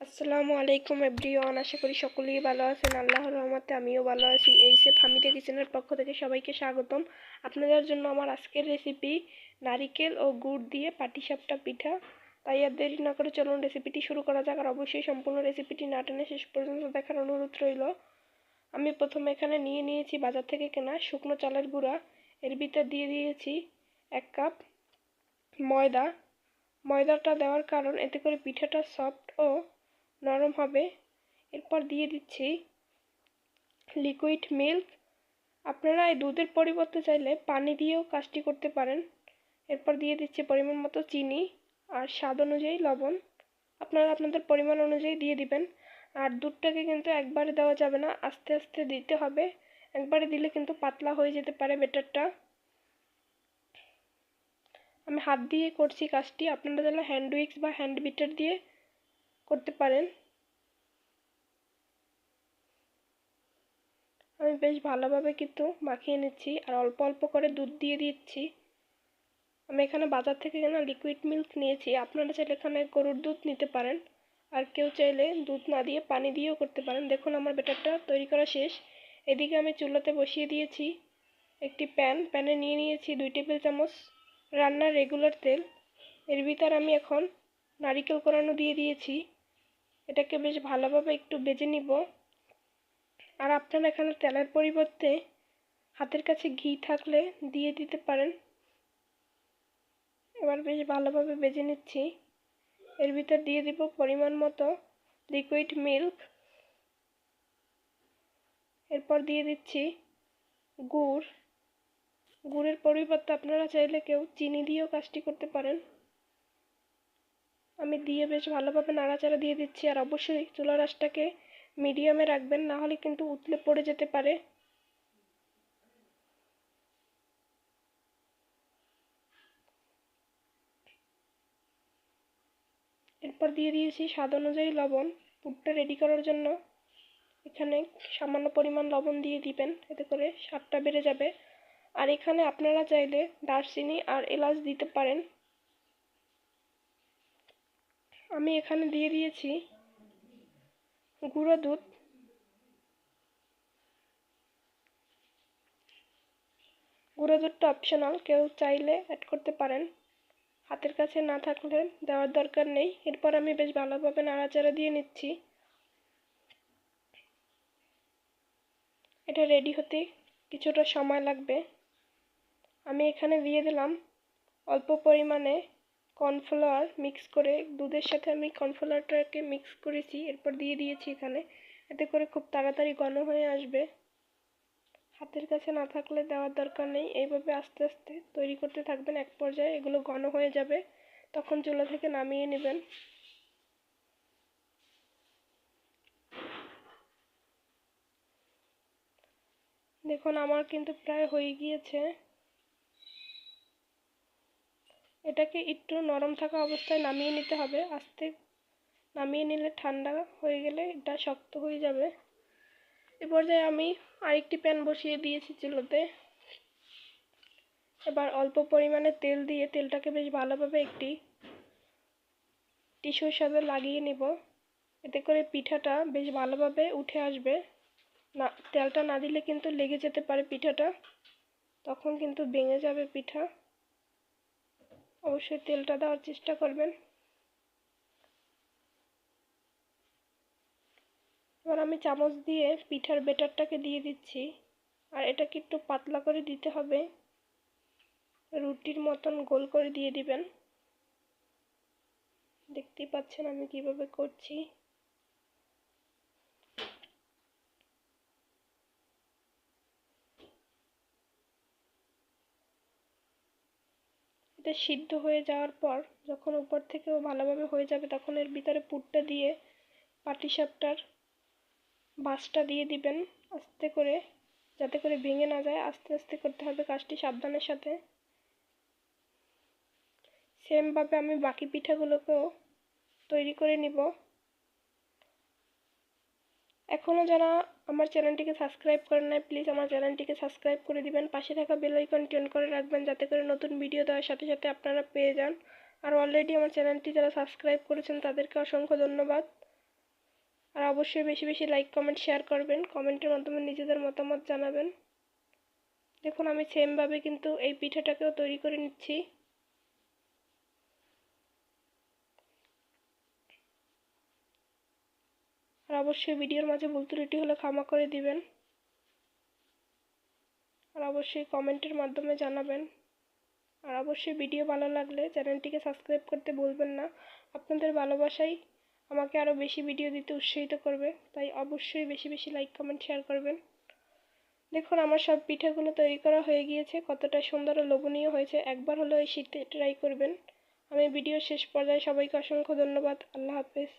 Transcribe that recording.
আসসালামু আলাইকুম এভরিওয়ান, আশা করি সকলেই ভালো আছেন। আল্লাহর রহমতে আমিও ভালো আছি। এই সে ফামিদা কিচেনের পক্ষ থেকে সবাইকে স্বাগতম। আপনাদের জন্য আমার আজকের রেসিপি নারিকেল ও গুড় দিয়ে পাটিসাপটা পিঠা। তাই আর দেরি না করে চলুন রেসিপিটি শুরু করা যাক আর অবশ্যই সম্পূর্ণ রেসিপিটি না টেনে শেষ পর্যন্ত দেখার অনুরোধ রইল। আমি প্রথমে এখানে নিয়ে নিয়েছি বাজার থেকে কেনা শুকনো চালের গুঁড়া। এর ভিতর দিয়ে দিয়েছি এক কাপ ময়দা। ময়দাটা দেওয়ার কারণ এতে করে পিঠাটা সফট ও নরম হবে। এরপর দিয়ে দিচ্ছি লিকুইড মিল্ক আপনারা এই দুধের পরিবর্তে চাইলে পানি দিয়েও কাজটি করতে পারেন। এরপর দিয়ে দিচ্ছি পরিমাণ মতো চিনি আর স্বাদ অনুযায়ী লবণ। আপনারা আপনাদের পরিমাণ অনুযায়ী দিয়ে দিবেন। আর দুধটাকে কিন্তু একবারে দেওয়া যাবে না, আস্তে আস্তে দিতে হবে। একবারে দিলে কিন্তু পাতলা হয়ে যেতে পারে বেটারটা আমি হাত দিয়ে করছি কাজটি। আপনারা তাহলে হ্যান্ড উইক্স বা হ্যান্ড বিটার দিয়ে করতে পারেন। আমি বেশ ভালোভাবে কিন্তু মাখিয়ে নিচ্ছি আর অল্প অল্প করে দুধ দিয়ে দিচ্ছি। আমি এখানে বাজার থেকে কেনা লিকুইড মিল্ক নিয়েছি। আপনারা চাইলে এখানে গরুর দুধ নিতে পারেন। আর কেউ চাইলে দুধ না দিয়ে পানি দিয়েও করতে পারেন। দেখুন, আমার ব্যাটারটা তৈরি করা শেষ। এদিকে আমি চুলাতে বসিয়ে দিয়েছি একটি প্যান। প্যানে নিয়ে নিয়েছি দুই টেবিল চামচ রান্নার রেগুলার তেল। এর ভিতর আমি এখন নারিকেল কোরানো দিয়ে দিয়েছি। এটাকে বেশ ভালোভাবে একটু বেজে নিব। আর আপনারা এখানে তেলের পরিবর্তে হাতের কাছে ঘি থাকলে দিয়ে দিতে পারেন। এবার বেশ ভালোভাবে বেজে নিচ্ছি। এর ভিতর দিয়ে দিব পরিমাণ মতো লিকুইড মিল্ক এরপর দিয়ে দিচ্ছি গুড়। গুড়ের পরিবর্তে আপনারা চাইলে কেউ চিনি দিয়েও কাজটি করতে পারেন। আমি দিয়ে বেশ ভালোভাবে নাড়াচাড়া দিয়ে দিচ্ছি আর অবশ্যই চুলার আঁচটাকে মিডিয়ামে রাখবেন, না হলে কিন্তু উতলে পড়ে যেতে পারে। এরপর দিয়ে দিয়েছি স্বাদ অনুযায়ী লবণ। পুরটা রেডি করার জন্য এখানে সামান্য পরিমাণ লবণ দিয়ে দিবেন, এতে করে স্বাদটা বেড়ে যাবে। আর এখানে আপনারা চাইলে দারচিনি আর এলাচ দিতে পারেন। আমি এখানে দিয়ে দিয়েছি গুঁড়ো দুধ। গুঁড়ো দুধটা অপশনাল কেউ চাইলে অ্যাড করতে পারেন। হাতের কাছে না থাকলে দেওয়ার দরকার নেই। এরপর আমি বেশ ভালোভাবে নাড়াচাড়া দিয়ে নিচ্ছি। এটা রেডি হতে কিছুটা সময় লাগবে। আমি এখানে দিয়ে দিলাম অল্প পরিমাণে কর্নফ্লাওয়ার মিক্স করে, দুধের সাথে আমি কর্নফ্লাওয়ারটাকে মিক্স করেছি, এরপর দিয়ে দিয়েছি এখানে। এতে করে খুব তাড়াতাড়ি ঘন হয়ে আসবে। হাতের কাছে না থাকলে দেওয়ার দরকার নেই। এইভাবে আস্তে আস্তে তৈরি করতে থাকবেন এক পর্যায়ে, এগুলো ঘন হয়ে যাবে। তখন চুলা থেকে নামিয়ে নেবেন। দেখুন, আমার কিন্তু প্রায় হয়ে গিয়েছে। এটাকে একটু নরম থাকা অবস্থায় নামিয়ে নিতে হবে। আস্তে নামিয়ে নিলে ঠান্ডা হয়ে গেলে এটা শক্ত হয়ে যাবে। এ পর্যায়ে আমি আরেকটি প্যান বসিয়ে দিয়েছি চুলোতে। এবার অল্প পরিমাণে তেল দিয়ে তেলটাকে বেশ ভালোভাবে একটি টিস্যুর সাথে লাগিয়ে নিব। এতে করে পিঠাটা বেশ ভালোভাবে উঠে আসবে। না, তেলটা না দিলে কিন্তু লেগে যেতে পারে পিঠাটা। তখন কিন্তু ভেঙে যাবে পিঠা। অবশ্যই তেলটা দেওয়ার চেষ্টা করবেন। এবার আমি চামচ দিয়ে পিঠার বেটারটাকে দিয়ে দিচ্ছি। আর এটাকে একটু পাতলা করে দিতে হবে। রুটির মতন গোল করে দিয়ে দিবেন। দেখতেই পাচ্ছেন আমি কীভাবে করছি। এটা সিদ্ধ হয়ে যাওয়ার পর যখন উপর থেকেও ভালোভাবে হয়ে যাবে তখন এর ভিতরে পুরটা দিয়ে পাটিসাপটার বাসটা দিয়ে দিবেন আস্তে করে, যাতে করে ভেঙে না যায়। আস্তে আস্তে করতে হবে কাজটি সাবধানের সাথে। সেমভাবে আমি বাকি পিঠাগুলোকেও তৈরি করে নিব। এখনও যারা আমার চ্যানেলটিকে সাবস্ক্রাইব করেন নাই প্লিজ আমার চ্যানেলটিকে সাবস্ক্রাইব করে দিবেন। পাশে থাকা বেল আইকন টেন করে রাখবেন, যাতে করে নতুন ভিডিও দেওয়ার সাথে সাথে আপনারা পেয়ে যান। আর অলরেডি আমার চ্যানেলটি যারা সাবস্ক্রাইব করেছেন, তাদেরকে অসংখ্য ধন্যবাদ। আর অবশ্যই বেশি বেশি লাইক কমেন্ট শেয়ার করবেন। কমেন্টের মাধ্যমে নিজেদের মতামত জানাবেন। দেখুন, আমি সেমভাবে কিন্তু এই পিঠাটাকেও তৈরি করে নিচ্ছি। আর অবশ্যই ভিডিওর মাঝে ভুল ত্রুটি হলে ক্ষমা করে দিবেন। আর অবশ্যই কমেন্টের মাধ্যমে জানাবেন। আর অবশ্যই ভিডিও ভালো লাগলে চ্যানেলটিকে সাবস্ক্রাইব করতে ভুলবেন না। আপনাদের ভালোবাসাই আমাকে আরও বেশি ভিডিও দিতে উৎসাহিত করবে। তাই অবশ্যই বেশি বেশি লাইক, কমেন্ট, শেয়ার করবেন। দেখুন, আমার সব পিঠাগুলো তৈরি করা হয়ে গিয়েছে। কতটা সুন্দর ও লোভনীয় হয়েছে। একবার হলেও এই শীতে ট্রাই করবেন। আমি ভিডিও শেষ পর্যায়ে সবাইকে অসংখ্য ধন্যবাদ। আল্লাহ হাফেজ।